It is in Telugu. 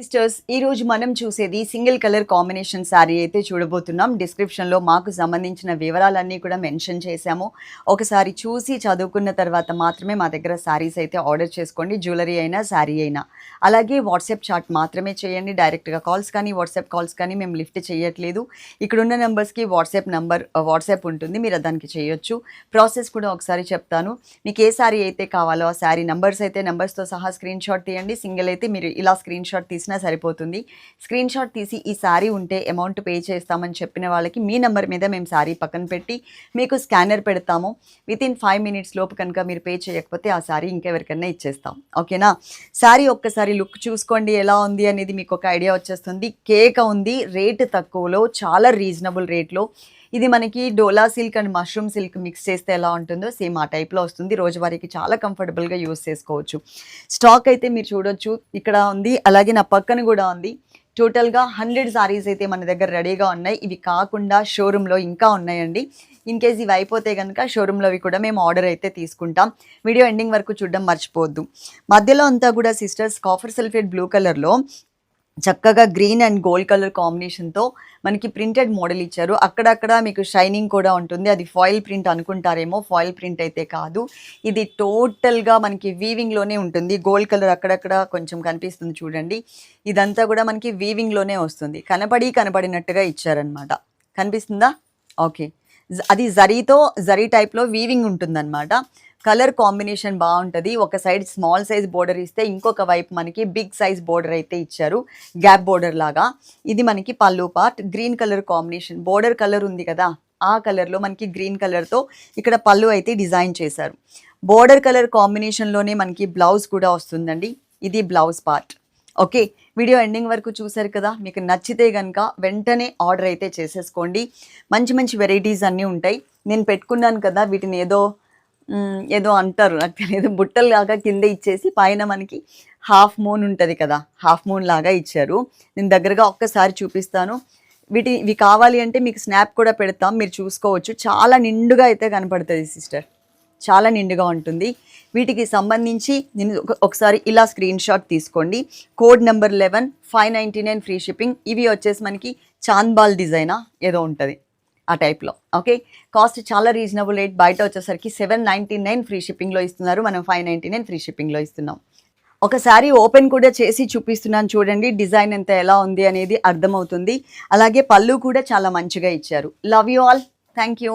సిస్టర్స్ ఈ రోజు మనం చూసేది సింగిల్ కలర్ కాంబినేషన్ శారీ అయితే చూడబోతున్నాం. డిస్క్రిప్షన్లో మాకు సంబంధించిన వివరాలన్నీ కూడా మెన్షన్ చేశాము. ఒకసారి చూసి చదువుకున్న తర్వాత మాత్రమే మా దగ్గర శారీస్ అయితే ఆర్డర్ చేసుకోండి. జ్యువెలరీ అయినా శారీ అయినా. అలాగే వాట్సాప్ చాట్ మాత్రమే చేయండి. డైరెక్ట్గా కాల్స్ కానీ వాట్సాప్ కాల్స్ కానీ మేము లిఫ్ట్ చేయట్లేదు. ఇక్కడున్న నెంబర్స్కి వాట్సాప్ నంబర్ వాట్సాప్ ఉంటుంది. మీరు దానికి చేయొచ్చు. ప్రాసెస్ కూడా ఒకసారి చెప్తాను. మీకు ఏ శారీ అయితే కావాలో ఆ శారీ నెంబర్స్ అయితే నెంబర్స్తో సహా స్క్రీన్ షాట్ తీయండి. సింగిల్ అయితే మీరు ఇలా స్క్రీన్ షాట్ తీసిన సరిపోతుంది. స్క్రీన్ షాట్ తీసి ఈ శారీ ఉంటే అమౌంట్ పే చేస్తామని చెప్పిన వాళ్ళకి మీ నెంబర్ మీద మేము శారీ పక్కన పెట్టి మీకు స్కానర్ పెడతాము. విత్ ఇన్ ఫైవ్ మినిట్స్ లోపు కనుక మీరు పే చేయకపోతే ఆ శారీ ఇంకెవరికైనా ఇచ్చేస్తాం. ఓకేనా? శారీ ఒక్కసారి లుక్ చూసుకోండి ఎలా ఉంది అనేది మీకు ఒక ఐడియా వచ్చేస్తుంది. కేక్ ఉంది రేటు తక్కువలో చాలా రీజనబుల్ రేట్లో. ఇది మనకి Dola silk and mushroom silk mix చేస్తే ఎలా ఉంటుందో సేమ్ ఆ టైప్లో వస్తుంది. రోజువారీకి చాలా కంఫర్టబుల్గా యూస్ చేసుకోవచ్చు. స్టాక్ అయితే మీరు చూడొచ్చు. ఇక్కడ ఉంది అలాగే నా పక్కన కూడా ఉంది. టోటల్గా హండ్రెడ్ సారీస్ అయితే మన దగ్గర రెడీగా ఉన్నాయి. ఇవి కాకుండా షోరూంలో ఇంకా ఉన్నాయండి. ఇన్ కేస్ ఇవి అయిపోతే కనుక షోరూంలో కూడా మేము ఆర్డర్ అయితే తీసుకుంటాం. వీడియో ఎండింగ్ వరకు చూడడం మర్చిపోవద్దు. మధ్యలో అంతా కూడా సిస్టర్స్ కాఫర్ సల్ఫేట్ బ్లూ కలర్లో చక్కగా గ్రీన్ అండ్ గోల్డ్ కలర్ కాంబినేషన్తో మనకి ప్రింటెడ్ మోడల్ ఇచ్చారు. అక్కడక్కడ మీకు షైనింగ్ కూడా ఉంటుంది. అది ఫాయిల్ ప్రింట్ అనుకుంటారేమో ఫాయిల్ ప్రింట్ అయితే కాదు. ఇది టోటల్గా మనకి వీవింగ్లోనే ఉంటుంది. గోల్డ్ కలర్ అక్కడక్కడ కొంచెం కనిపిస్తుంది చూడండి. ఇదంతా కూడా మనకి వీవింగ్లోనే వస్తుంది. కనపడి కనపడినట్టుగా ఇచ్చారనమాట కనిపిస్తుందా? ఓకే. జ- అది జరీతో జరీ టైప్లో వీవింగ్ ఉంటుందన్నమాట. కలర్ కాంబినేషన్ బాగుంటుంది. ఒక సైడ్ స్మాల్ సైజ్ బోర్డర్ ఇస్తే ఇంకొక వైపు మనకి బిగ్ సైజ్ బోర్డర్ అయితే ఇచ్చారు. గ్యాప్ బోర్డర్ లాగా. ఇది మనకి పళ్ళు part. Green colour combination. Border colour ఉంది కదా ఆ కలర్లో మనకి గ్రీన్ కలర్తో ఇక్కడ పళ్ళు అయితే డిజైన్ చేశారు. బోర్డర్ కలర్ కాంబినేషన్లోనే మనకి బ్లౌజ్ కూడా వస్తుందండి. ఇది blouse part. Okay video ending వరకు చూసారు కదా మీకు నచ్చితే కనుక వెంటనే ఆర్డర్ అయితే చేసేసుకోండి. మంచి మంచి వెరైటీస్ అన్నీ ఉంటాయి. నేను పెట్టుకున్నాను కదా వీటిని ఏదో ఏదో అంటారు. నాకు తెలియదు బుట్టలు లాగా కింద ఇచ్చేసి పైన మనకి హాఫ్ మూన్ ఉంటుంది కదా హాఫ్ మూన్ లాగా ఇచ్చారు. నేను దగ్గరగా ఒక్కసారి చూపిస్తాను. వీటి ఇవి కావాలి అంటే మీకు స్నాప్ కూడా పెడతాం మీరు చూసుకోవచ్చు. చాలా నిండుగా అయితే కనపడుతుంది సిస్టర్. చాలా నిండుగా ఉంటుంది. వీటికి సంబంధించి నేను ఒక- ఒకసారి ఇలా స్క్రీన్ షాట్ తీసుకోండి. Code number eleven five ninety nine free shipping. ఇవి వచ్చేసి మనకి చాంద్బాల్ డిజైనా ఏదో ఉంటుంది. ఆ టైప్లో ఓకే కాస్ట్ చాలా రీజనబుల్ రేట్ బయట వచ్చేసరికి సెవెన్ నైంటీ నైన్ ఫ్రీ షిప్పింగ్లో ఇస్తున్నారు. మనం ఫైవ్ నైంటీ నైన్ ఫ్రీ షిప్పింగ్లో ఇస్తున్నాం. ఒకసారి ఓపెన్ కూడా చేసి చూపిస్తున్నాను చూడండి. డిజైన్ ఎంత ఎలా ఉంది అనేది అర్థమవుతుంది. అలాగే పళ్ళు కూడా చాలా మంచిగా ఇచ్చారు. Love you all thank you